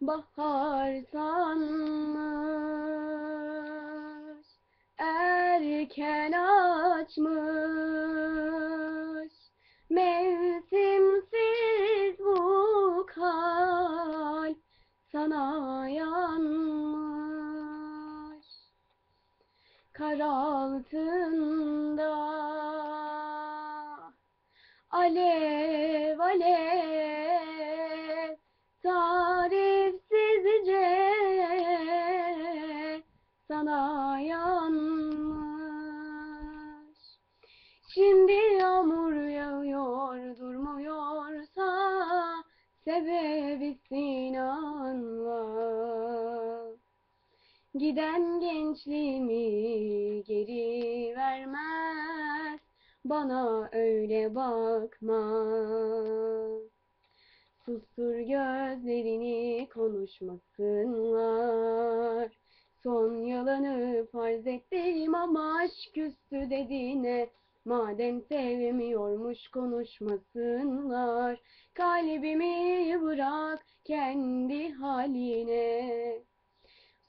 bahar sanmış erken açmış. Mevsimsiz bu kalp sana yanmış. Kar altında alev yanmış Şimdi yağmur yağıyor durmuyorsa sebebisini anla Giden gençliğimi geri vermez bana öyle bakma. Sustur gözlerini konuşmasınlar Son yalanı farz ettim ama aşk üstü dediğine Madem sevmiyormuş konuşmasınlar Kalbimi bırak kendi haline.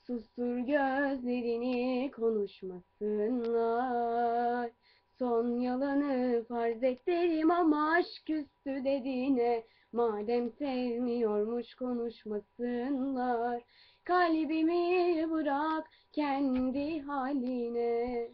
Sustur gözlerini konuşmasınlar. Son yalanı farz ettim ama aşk üstü dediğine Madem sevmiyormuş konuşmasınlar Kalbimi bırak kendi haline